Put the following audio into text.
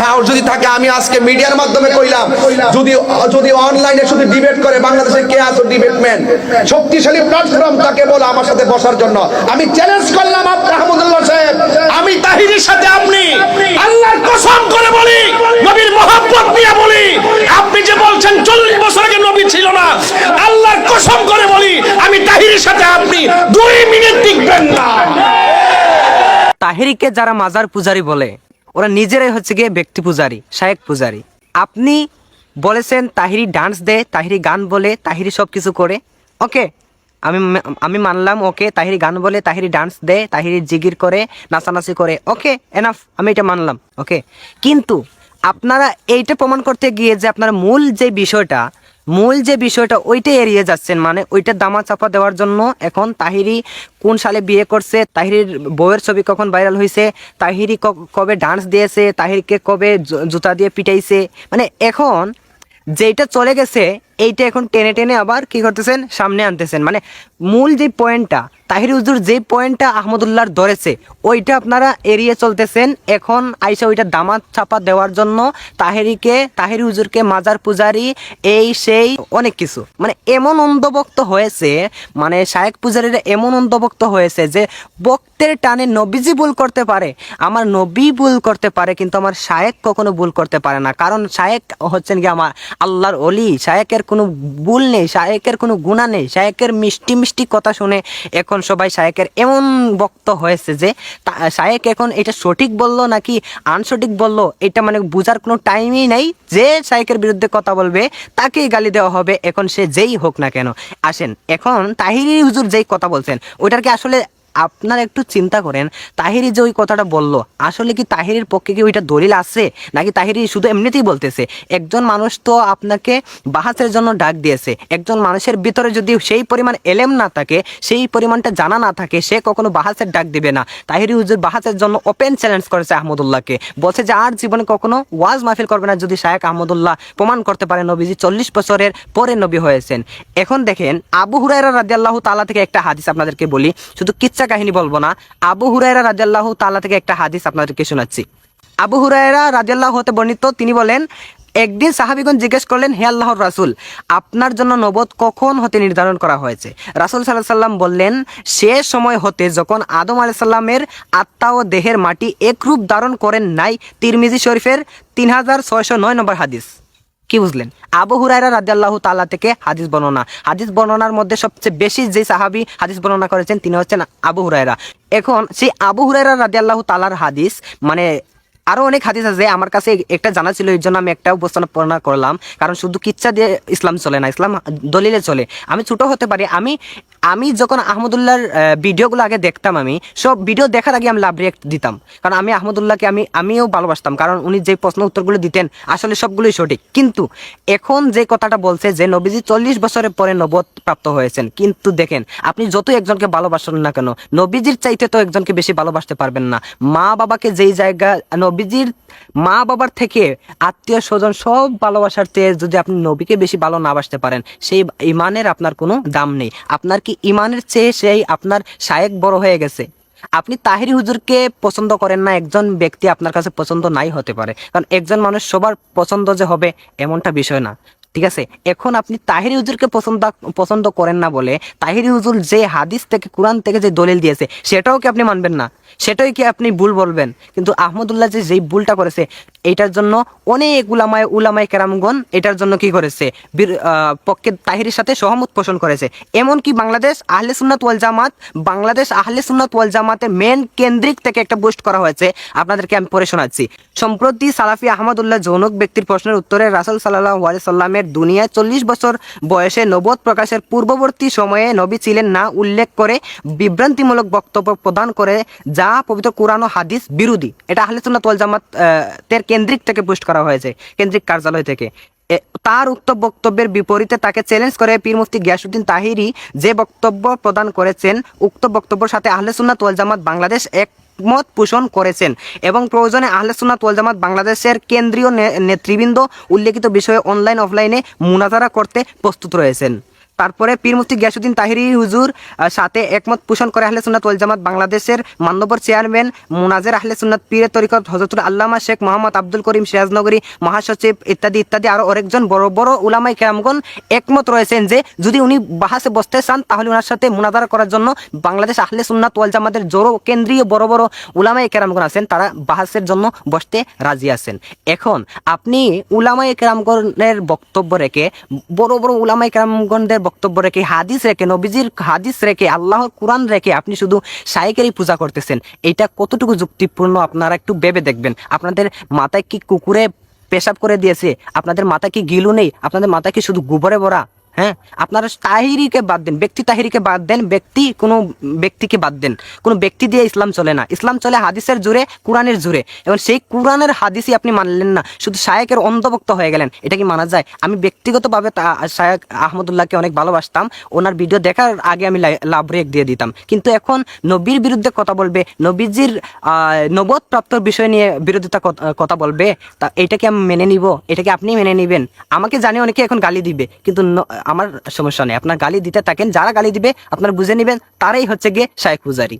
সাহস যদি থাকে, আমি আজকে মিডিয়ার মাধ্যমে কইলাম, যদি যদি অনলাইনে শুধু ডিবেট করে বাংলাদেশে কে আছে ডিবেটম্যান শক্তিশালী প্ল্যাটফর্ম তাকে বলে আমার সাথে বসার জন্য। আমি চ্যালেঞ্জ করলাম আপনার আহমদুল্লাহ সাহেব। আমি তাহিরের সাথে আপনি, আল্লাহর কসম করে বলি, নবীর মহব্বত নিয়ে বলি। আপনি যে বলছেন চল্লিশ বছর আগে নবী ছিল না, আল্লাহর কসম করে বলি, আমি তাহিরের সাথে আপনি দুই মিনিট টিকবেন না। তাহিরিকে যারা মাজার পূজারি বলে ওরা নিজেরাই হচ্ছে গিয়ে ব্যক্তি পূজারি, শায়েক পূজারি। আপনি বলেছেন তাহিরি ডান্স দেয় তাহিরি গান বলে, তাহিরি সব কিছু করে। ওকে, আমি আমি মানলাম, ওকে, তাহিরি গান বলে, তাহিরি ডান্স দেয় তাহিরি জিগির করে, নাচানাচি করে। ওকে এনাফ আমি এটা মানলাম, ওকে। কিন্তু আপনারা এইটা প্রমাণ করতে গিয়ে যে আপনার মূল যে বিষয়টা মূল যে বিষয়টা, ওইটাই এড়িয়ে যাচ্ছেন। মানে ওইটা দামা চাপা দেওয়ার জন্য এখন তাহিরি কোন সালে বিয়ে করছে, তাহিরির বউয়ের ছবি কখন ভাইরাল হয়েছে তাহিরি কবে ডান্স দিয়েছে, তাহিরকে কবে জুতা দিয়ে পিটাইছে। মানে এখন যেটা চলে গেছে এইটা এখন টেনে টেনে আবার কি করতেছেন? সামনে আনতেছেন। মানে মূল যে পয়েন্টটা, তাহির হুজুর যে পয়েন্টটা আহমদুল্লাহর ধরেছে, ওইটা আপনারা এড়িয়ে চলতেছেন। এখন আইসা ওইটা দামাত চাপা দেওয়ার জন্য তাহেরিকে, তাহির হুজুরকে মাজার পূজারি, এই সেই অনেক কিছু। মানে এমন অন্ধভক্ত হয়েছে মানে শায়েক পূজারীরা এমন অন্ধভক্ত হয়েছে যে বক্তের টানে নবীজি ভুল করতে পারে, আমার নবী ভুল করতে পারে, কিন্তু আমার শায়েক কখনো ভুল করতে পারে না। কারণ শায়েক হচ্ছেন কি আমার আল্লাহর অলি, শায়েকের কোনো ভুল নেই, শায়েকের কোনো গুণা নেই। শায়েকের মিষ্টি মিষ্টি কথা শুনে এখন সবাই শায়েকের এমন বক্ত হয়েছে যে শায়েক এখন এটা সঠিক বলল নাকি আনসঠিক বলল, এটা মানে বোঝার কোনো টাইমই নেই। যে শায়েকের বিরুদ্ধে কথা বলবে, তাকেই গালি দেওয়া হবে, এখন সে যেই হোক না কেন। আসেন, এখন তাহিরি হুজুর যেই কথা বলছেন, ওইটার কি আসলে আপনারা একটু চিন্তা করেন, তাহিরি যে ওই কথাটা বলল, আসলে কি তাহিরির পক্ষে কি ওইটা দলিল আছে? নাকি তাহিরি শুধু এমনিতেই বলতেছে? একজন মানুষ তো আপনাকে বাহাসের জন্য ডাক দিয়েছে। একজন মানুষের ভিতরে যদি সেই পরিমাণ এলেম না থাকে, সেই পরিমাণটা জানা না থাকে, সে কখনো বাহাসের ডাক দিবে না। তাহিরি হুজুর বাহাসের জন্য ওপেন চ্যালেঞ্জ করেছে আহমদুল্লাহকে। বলছে যে, আর জীবনে কখনো ওয়াজ মাহফিল করবে না যদি শায়েক আহমদুল্লাহ প্রমাণ করতে পারে নবীজি চল্লিশ বছরের পরে নবী হয়েছেন। এখন দেখেন, আবু হুরাইরা রাদিয়াল্লাহ তালা থেকে একটা হাদিস আপনাদেরকে বলি। শুধু কিচ্ছা কাহিনী বলব না। আবু হুরাইরা রাদিয়াল্লাহ তালা থেকে একটা হাদিস আপনাদেরকে শোনাচ্ছি। আবু হুরায়রা রাজিয়াল্লাহ হতে বর্ণিত, তিনি বলেন, একদিন সাহাবিগণ জিজ্ঞেস করলেন, হে আল্লাহর রাসুল, আপনার জন্য নবদ কখন হতে নির্ধারণ করা হয়েছে? রাসুল সাল্লাহ সাল্লাম বললেন, সে সময় হতে যখন আদম আলাহ সাল্লামের আত্মা ও দেহের মাটি একরূপ ধারণ করেন নাই, তিরমিজি শরীফের তিন হাজার ছয়শো নয় নম্বর হাদিস। কি বুঝলেন? আবু হুরাইরা রাজি আল্লাহ তাল্লাহ থেকে হাদিস বর্ণনা। হাদিস বর্ণনার মধ্যে সবচেয়ে বেশি যে সাহাবি হাদিস বর্ণনা করেছেন, তিনি হচ্ছেন আবু হুরাইরা এখন সেই আবু হুরাইরা রাজি আল্লাহ তালার হাদিস মানে আরও অনেক হাদিস আছে আমার কাছে একটা জানা ছিল এর জন্য আমি একটা উপস্থাপনা করলাম। কারণ শুধু কিচ্ছা দিয়ে ইসলাম চলে না ইসলাম দলিলে চলে। আমি ছোট হতে পারি আমি আমি যখন আহমদুল্লাহর আহ, ভিডিওগুলো আগে দেখতাম আমি সব ভিডিও দেখার আগে আমি লাভ রিয়েক্ট দিতাম। কারণ আমি আহমদুল্লাহকে আমি আমিও ভালোবাসতাম কারণ উনি যে প্রশ্ন উত্তরগুলো দিতেন আসলে সবগুলোই সঠিক। কিন্তু এখন যে কথাটা বলছে যে নবীজি চল্লিশ বছরের পরে নবদ প্রাপ্ত হয়েছেন কিন্তু দেখেন আপনি যতই একজনকে ভালোবাসেন না কেন নবীজির চাইতে তো একজনকে বেশি ভালোবাসতে পারবেন না। মা বাবাকে যেই জায়গা নবীজির মা বাবার থেকে আত্মীয় স্বজন সব ভালোবাসার চেয়ে যদি আপনি নবীকে বেশি ভালো না বাসতে পারেন, সেই ইমানের আপনার কোনো দাম নেই। আপনার কি ইমানের চেয়ে সেই আপনার শায়েক বড় হয়ে গেছে? আপনি তাহিরি হুজুরকে পছন্দ করেন না, একজন ব্যক্তি আপনার কাছে পছন্দ নাই হতে পারে। কারণ একজন মানুষ সবার পছন্দ যে হবে, এমনটা বিষয় না। ঠিক আছে? এখন আপনি তাহির হুজুরকে পছন্দ পছন্দ করেন না বলে তাহির হুজুর যে হাদিস থেকে, কোরআন থেকে যে দলিল দিয়েছে, সেটাও কি আপনি মানবেন না? সেটাই কি আপনি ভুল বলবেন? কিন্তু আহমদুল্লাহ যে, যেই ভুলটা করেছে এটার জন্য অনেক উলামায় উলামায় কেরামগণ এটার জন্য কি করেছে? পক্ষে তাহিরের সাথে সহমত পোষণ করেছে। এমনকি বাংলাদেশ আহলে সুন্নাত ওয়াল জামাত বাংলাদেশ আহলে সুন্নাত ওয়াল জামাতের মেন কেন্দ্রিক থেকে একটা পোস্ট করা হয়েছে। আপনাদেরকে আমি পড়ে শোনাচ্ছি। সম্প্রতি সালাফি আহমদুল্লাহ জৌনক ব্যক্তির প্রশ্নের উত্তরে রাসুল সাল্লাহ আলি সাল্লামের দুনিয়ায় চল্লিশ বছর বয়সে নবদ প্রকাশের পূর্ববর্তী সময়ে নবী ছিলেন না উল্লেখ করে বিভ্রান্তিমূলক বক্তব্য প্রদান করে যা পবিত্র কোরআন ও হাদিস বিরোধী। এটা আহলে সুন্নাত ওয়াল জামাত আহ, তের কেন্দ্রিক থেকে পোস্ট করা হয়েছে, কেন্দ্রিক কার্যালয় থেকে। তার উক্ত বক্তব্যের বিপরীতে তাকে চ্যালেঞ্জ করে পীর মুফতি গিয়াসুদ্দিন তাহিরি যে বক্তব্য প্রদান করেছেন, উক্ত বক্তব্যের সাথে আহলে ওয়াল জামাত বাংলাদেশ এক মত পোষণ করেছেন এবং প্রয়োজনে আহলে ওয়াল জামাত বাংলাদেশের কেন্দ্রীয় নেতৃবৃন্দ উল্লেখিত বিষয়ে অনলাইন অফলাইনে মুনাজারা করতে প্রস্তুত রয়েছেন। তারপরে পীর মুফতি গিয়াসুদ্দিন তাহিরি হুজুর সাথে একমত পোষণ করে আহলে সুন্নাত ওয়াল জামাত বাংলাদেশের মান্যবর চেয়ারম্যান মুনাজের আহলে সুন্নাত পীরের তরিকত হজরতুল আল্লামা শেখ মোহাম্মদ আব্দুল করিম সিরাজনগরী মহাসচিব ইত্যাদি ইত্যাদি আরও অনেকজন বড় বড় উলামাই কেরামগণ একমত রয়েছেন যে যদি উনি বাহাসে বসতে চান, তাহলে ওনার সাথে মুনাজারা করার জন্য বাংলাদেশ আহলে সুন্নাত ওয়াল জামাতের জোরো কেন্দ্রীয় বড় বড় উলামাই কেরামগণ আছেন, তারা বাহাসের জন্য বসতে রাজি আছেন। এখন আপনি উলামাই কেরামগণের বক্তব্য রেখে বড় বড় উলামাই কেরামগণদের বক্তব্য রেখে, হাদিস রেখে, নবীজির হাদিস রেখে, আল্লাহর কোরআন রেখে আপনি শুধু শাইকেরই পূজা করতেছেন। এটা কতটুকু যুক্তিপূর্ণ আপনারা একটু ভেবে দেখবেন। আপনাদের মাথায় কি কুকুরে পেশাব করে দিয়েছে? আপনাদের মাথায় কি গিলু নেই? আপনাদের মাথায় কি শুধু গোবরে ভরা? হ্যাঁ? আপনারা তাহিরিকে বাদ দেন, ব্যক্তি তাহিরিকে বাদ দেন, ব্যক্তি কোনো ব্যক্তিকে বাদ দেন। কোনো ব্যক্তি দিয়ে ইসলাম চলে না। ইসলাম চলে হাদিসের জোরে কোরআনের জোরে এবং সেই কোরআনের হাদিসই আপনি মানলেন না। শুধু শায়েকের অন্ধভক্ত হয়ে গেলেন। এটা কি মানা যায়? আমি ব্যক্তিগতভাবে শায়েক আহমদুল্লাহকে অনেক ভালোবাসতাম। ওনার ভিডিও দেখার আগে আমি লাভ ব্রেক দিয়ে দিতাম। কিন্তু এখন নবীর বিরুদ্ধে কথা বলবে, নবীজির নবদ প্রাপ্তর বিষয় নিয়ে বিরোধিতা কথা বলবে, তা এটাকে আমি মেনে নিব? এটাকে আপনি মেনে নিবেন? আমাকে জানি অনেকে এখন গালি দিবে। কিন্তু আমার সমস্যা নেই। আপনার গালি দিতে থাকেন, যারা গালি দিবে, আপনার বুঝে নেবেন, তারাই হচ্ছে গিয়ে শায়েক পূজারি।